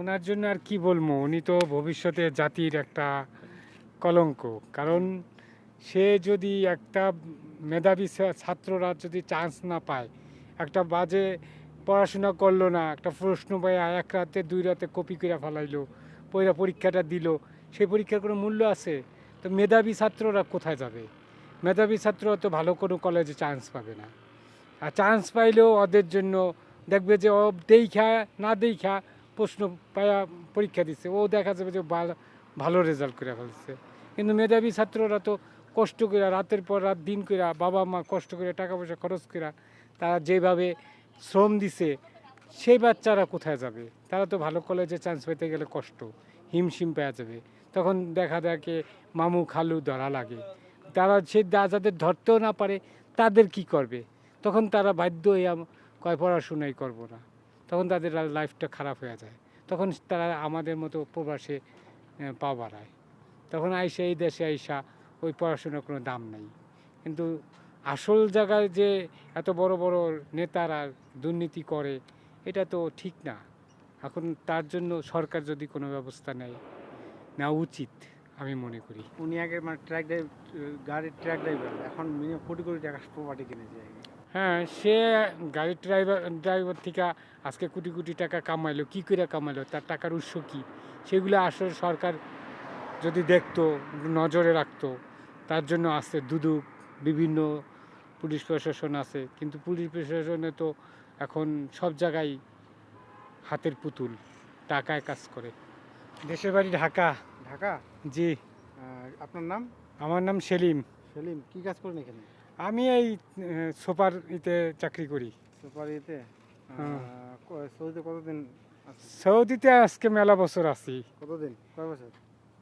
ওনার জন্য আর কি বলব? উনি তো ভবিষ্যতে জাতির একটা কলঙ্ক। কারণ সে যদি একটা মেধাবী ছাত্ররা যদি চান্স না পায়, একটা বাজে পড়াশোনা করল না, একটা প্রশ্ন পায় এক রাতে, দুই রাতে কপি করে ফেলাইলো পয়লা পরীক্ষাটা দিল, সেই পরীক্ষার কোনো মূল্য আছে? তো মেধাবী ছাত্ররা কোথায় যাবে? মেধাবী ছাত্ররা তো ভালো কোনো কলেজে চান্স পাবে না। আর চান্স পাইলেও ওদের জন্য দেখবে যে ও দেইখা না দেইখা প্রশ্ন পায়া পরীক্ষা দিচ্ছে ও দেখা যাবে যে ভালো- ভালো রেজাল্ট করে ফেলছে। কিন্তু মেধাবী ছাত্ররা তো কষ্ট করে রাতের পর রাত দিন করে বাবা মা কষ্ট করে টাকা পয়সা খরচ করে তারা যেভাবে শ্রম দিছে, সেই বাচ্চারা কোথায় যাবে? তারা তো ভালো কলেজে চান্স পেতে গেলে কষ্ট, হিমশিম পাওয়া যাবে। তখন দেখা দেখে মামু খালু ধরা লাগে। তারা সে যাদের ধরতেও না পারে, তাদের কি করবে? তখন তারা বাধ্য হয়ে কয়, পড়াশোনাই করব না। তখন তাদের লাইফটা খারাপ হয়ে যায়। তখন তারা আমাদের মতো প্রবাসে পা বাড়ায়। তখন আইসা এই দেশে আইসা ওই পড়াশোনার কোনো দাম নেই। কিন্তু আসল জায়গায় যে এত বড় বড় নেতারা দুর্নীতি করে, এটা তো ঠিক না। এখন তার জন্য সরকার যদি কোনো ব্যবস্থা নেয়, নেওয়া উচিত আমি মনে করি। উনি আগে মানে ট্রাক ড্রাইভ গাড়ির ট্রাক ড্রাইভার এখন কোটি কোটি টাকা প্রপার্টি কিনেছে। হ্যাঁ সে গাড়ির ড্রাইভার ড্রাইভার থেকে আজকে কোটি কোটি টাকা কামাইলো কি করে কামাইলো তার টাকার উৎস কী? সেগুলো আসলে সরকার যদি দেখতো নজরে রাখতো তার জন্য আছে দুদুক বিভিন্ন পুলিশ প্রশাসন আছে কিন্তু পুলিশ প্রশাসনে তো এখন সব জায়গায় হাতের পুতুল টাকায় কাজ করে। দেশের বাড়ি ঢাকা। ঢাকা? জি। আপনার নাম? আমার নাম সেলিম। সেলিম কি কাজ করেন এখানে? আমি এই সুপার ইতে চাকরি করি। সুপার ইতে? সৌদিতে কতদিন সৌদিতে আজকে মেলা বছর আছি। কতদিন? কয় বছর?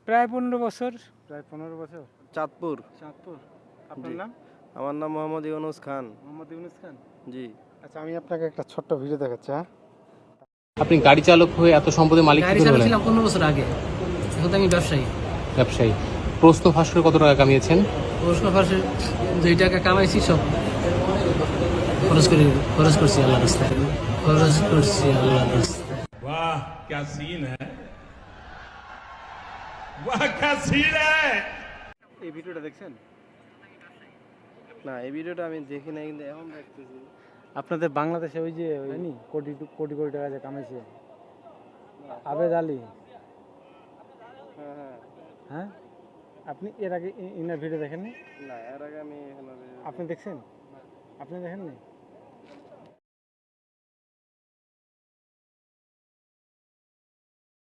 প্রায় পনেরো বছর। প্রায় পনেরো বছর? চাঁদপুর। চাঁদপুর। আপনার নাম? আমার নাম মোহাম্মদ ইউনুস খান। মোহাম্মদ ইউনুস খান? জি। আচ্ছা আমি আপনাকে একটা ছোট্ট ভিডিও দেখাচ্ছি হ্যাঁ? আপনি গাড়ি চালক হয়ে এত সম্পদের মালিক গাড়ি কি করে হলেন? চালাচ্ছিলাম পনেরো বছর আগে। এখন তো আমি ব্যবসায়ী। ব্যবসায়ী। প্রশ্ন ফাঁস করে কত টাকা কামিয়েছেন? প্রশ্ন ফাঁসে দুই টাকা কামাইছি সব খরচ করি খরচ করছি আল্লাহ রাস্তায় খরচ করছি আল্লাহ রাস্তায় वाह क्या सीन है वाह क्या सीन है এই ভিডিওটা দেখছেন না এই ভিডিওটা আমি দেখি নাই কিন্তু এখন দেখতেছি আপনাদের বাংলাদেশে ওই যে ওই কোটি কোটি কোটি টাকা যে কামাইছে আবেদ আলী হ্যাঁ হ্যাঁ হ্যাঁ আপনি এর আগে ইনার ভিডিও দেখেননি? না এর আগে আমি আপনি দেখছেন? আপনি দেখেননি?